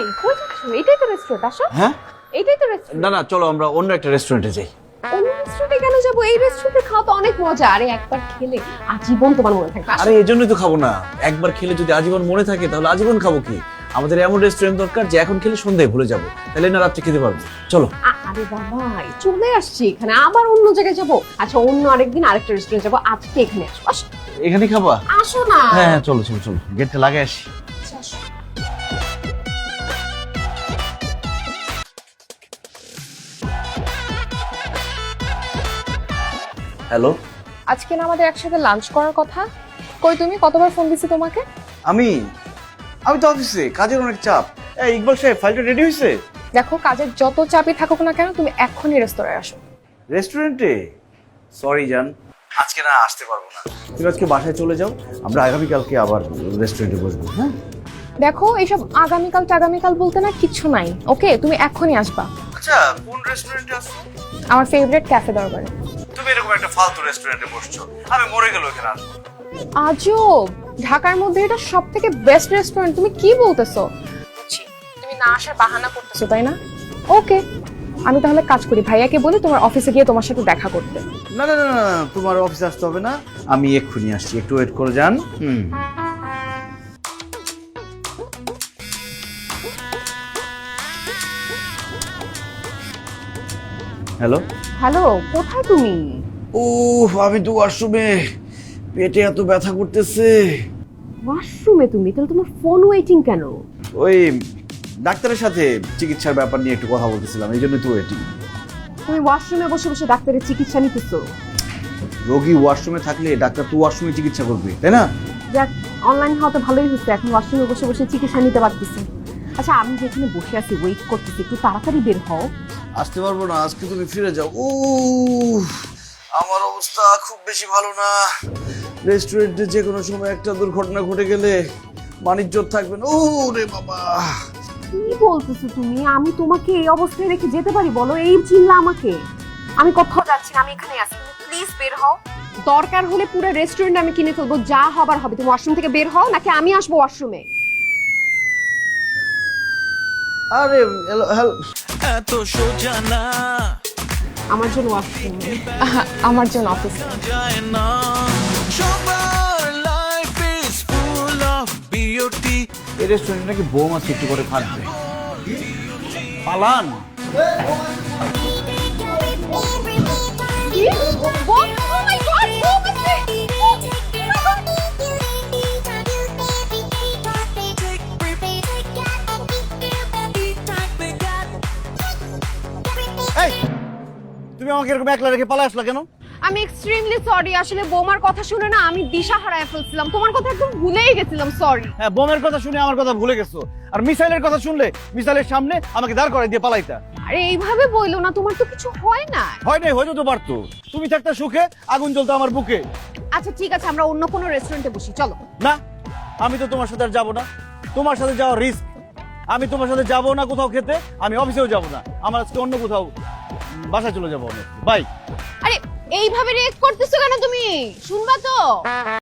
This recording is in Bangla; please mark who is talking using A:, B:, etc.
A: এই কই যাচ্ছ? এটাই তো রেস্টুরেন্ট আসো
B: হ্যাঁ?
A: এটাই তো রেস্টুরেন্ট
B: না না চলো আমরা অন্য একটা রেস্টুরেন্টে যাই।
A: অন্য রেস্টুরেন্টে কেন যাব? এই রেস্টুরেন্টে খাওয়া তো অনেক মজা। আরে একবার খেলে আজীবন তোমার মনে থাকবে।
B: আরে এই জন্যই তো খাব না। একবার খেলে যদি আজীবন মনে থাকে তাহলে আজীবন খাব কি? আমাদের এমন রেস্টুরেন্ট দরকার যে এখন খেলে সন্ধ্যায় ভুলে যাব। তাহলে না রাত্রে খেতে পারব। চলো।
A: আরে বাবা চলে আসছি এখানে। আবার অন্য জায়গায় যাব? আচ্ছা অন্য আরেকদিন আরেকটা রেস্টুরেন্ট যাব। আজকে এখানে আসো।
B: এখানে খাবা?
A: আসো না।
B: হ্যাঁ হ্যাঁ চলো চলো চলো। গেটটা লাগে আসো। হ্যালো?
C: আজকে না আমাদের একসাথে লাঞ্চ করার কথা? কই তুমি? কতবার ফোন দিছি তোমাকে?
B: আমি? আমি তো অফিসে কাজের অনেক চাপ। এই ইকবাল সাহেব ফাইলটা রেডি হয়েছে?
C: দেখো কাজের যত চাপই থাকুক না কেন তুমি এখনই রেস্তোরাঁয় আসো।
B: রেস্টুরেন্টে সরি জান। আজকে না আসতে পারব না। তুমি আজকে বাসায় চলে যাও আমরা আগামীকালকে আবার রেস্টুরেন্টে বসবো হ্যাঁ?
C: দেখো এইসব আগামীকাল টাগামীকাল বলতে না কিচ্ছু নাই ওকে তুমি এখনই আসবা।
B: আচ্ছা কোন রেস্টুরেন্টে আসছো?
C: আমার ফেভারিট ক্যাফে দরবারে।
B: তুমি এরকম একটা ফালতু রেস্টুরেন্টে বসছো আমি মরে গেল এখানে আসব।
C: আজও ঢাকার মধ্যে এটা সব থেকে বেস্ট রেস্টুরেন্ট তুমি কি বলতেছো? তুমি না আসার বাহানা করতেছো তাই না? ওকে আমি তাহলে কাজ করি। ভাইয়াকে বলি তোমার অফিসে গিয়ে তোমার সাথে দেখা করতে।
B: না না না না না, তোমার অফিসে আসতে হবে না। আমি এক্ষুনি আসছি একটু ওয়েট করে যান। হুম। হ্যালো?
A: হ্যালো কোথায় তুমি?
B: ও আমি তো ওয়াশরুমে। পেটে এত ব্যথা করতেছে।
A: ওয়াশরুমে তুমি? তাহলে তোমার ফোন ওয়েটিং কেন?
B: ওই ডাক্তারের সাথে চিকিৎসার ব্যাপার নিয়ে একটু কথা বলতেছিলাম এই জন্য তো ওয়েটিং
A: তুমি ওয়াশরুমে বসে বসে ডাক্তারের চিকিৎসা নিতেছো?
B: রোগী ওয়াশরুমে থাকলে ডাক্তার তো ওয়াশরুমে চিকিৎসা করবে তাই না?
A: যাক অনলাইন হওয়া তো ভালোই হচ্ছে এখন ওয়াশরুমে বসে বসে চিকিৎসা নিতে পারতেছি। আচ্ছা আমি যেখানে বসে আছি ওয়েট করতেছি একটু তাড়াতাড়ি বের হও।
B: আসতে পারব না আজকে তুমি ফিরে যাও। ও আমার অবস্থা খুব বেশি ভালো না। রেস্টুরেন্টে যে কোনো সময় একটা দুর্ঘটনা ঘটে গেলে বাণিজ্য থাকবে না ও রে বাবা।
A: কি বলতেছো তুমি? আমি তোমাকে এই অবস্থায় রেখে যেতে পারি? বলো এই চিল্লা আমাকে। আমি কোথাও যাচ্ছি না আমি এখানে আছি। প্লিজ বের হও। দরকার হলে পুরো রেস্টুরেন্ট আমি কিনে ফেলব যা হবার হবে। তুমি ওয়াশরুম থেকে বের হও নাকি আমি আসব ওয়াশরুমে
B: আরে হ্যালো হ্যালো
D: এত সোজা না।
A: আমার জন্য ওয়াশরুম
C: আমার জন্য অফিস
D: না। সবার লাইফ ইজ বিউটি
B: এই রেস্টুরেন্টে নাকি বৌমা আছে একটু করে ফাটবে পালান। তুমি আমাকে এরকম একলা রেখে পালা আসলা কেন?
A: আমি এক্সট্রিমলি সরি আসলে বৌমার কথা শুনে না আমি দিশা হারায় ফেলছিলাম। তোমার কথা একদম ভুলেই গেছিলাম সরি
E: হ্যাঁ বোমের কথা শুনে আমার কথা ভুলে গেছো। আর মিসাইলের কথা শুনলে মিসাইলের সামনে আমাকে দাঁড় করাই দিয়ে পালাইতা।
A: আরে এইভাবে বইলো না তোমার তো কিছু হয় না।
E: হয় নাই হয়তো তো পারতো। তুমি থাকতে সুখে আগুন জ্বলতো আমার বুকে।
A: আচ্ছা ঠিক আছে আমরা অন্য কোনো রেস্টুরেন্টে বসি চলো।
E: না আমি তো তোমার সাথে আর যাব না। তোমার সাথে যাওয়া রিস্ক আমি তোমার সাথে যাব না কোথাও খেতে আমি অফিসেও যাব না। আমার আজকে অন্য কোথাও বাসায় চলে যাব আমি বাই
A: আরে এইভাবে রিয়েক্ট করতেছো কেন তুমি? শুনবা তো।